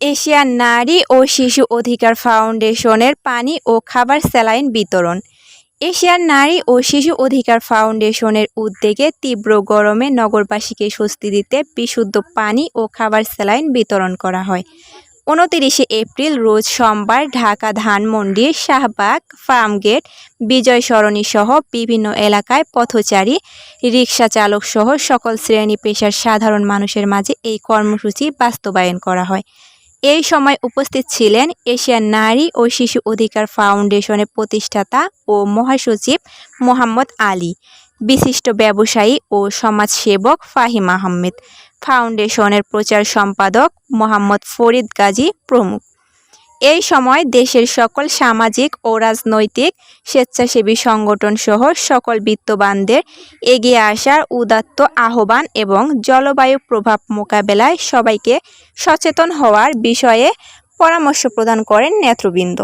Asian নারী ও শিশু অধিকার ফাউন্ডেশনের পানি ও খাবার স্যালাইন বিতরণ। এশিয়ার নারী ও শিশু অধিকার ফাউন্ডেশনের উদ্যোগে তীব্র গরমে নগরবাসীকে স্বস্তি দিতে বিশুদ্ধ পানি ও খাবার স্যালাইন বিতরণ করা হয়। উনতিরিশে এপ্রিল রোজ সোমবার ঢাকা ধানমন্ডি শাহবাগ ফার্মগেট বিজয় সরণি সহ বিভিন্ন এলাকায় পথচারী রিক্সা চালক সহ সকল শ্রেণি পেশার সাধারণ মানুষের মাঝে এই কর্মসূচি বাস্তবায়ন করা হয়। এই সময় উপস্থিত ছিলেন এশিয়ান নারী ও শিশু অধিকার ফাউন্ডেশনের প্রতিষ্ঠাতা ও মহাসচিব মোহাম্মদ আলী, বিশিষ্ট ব্যবসায়ী ও সমাজসেবক ফাহিম আহমেদ, ফাউন্ডেশনের প্রচার সম্পাদক মোহাম্মদ ফরিদ গাজী প্রমুখ। এই সময় দেশের সকল সামাজিক ও রাজনৈতিক স্বেচ্ছাসেবী সংগঠন সহ সকল বিত্তবানদের এগিয়ে আসার উদাত্ত আহ্বান এবং জলবায়ু প্রভাব মোকাবেলায় সবাইকে সচেতন হওয়ার বিষয়ে পরামর্শ প্রদান করেন নেতৃবৃন্দ।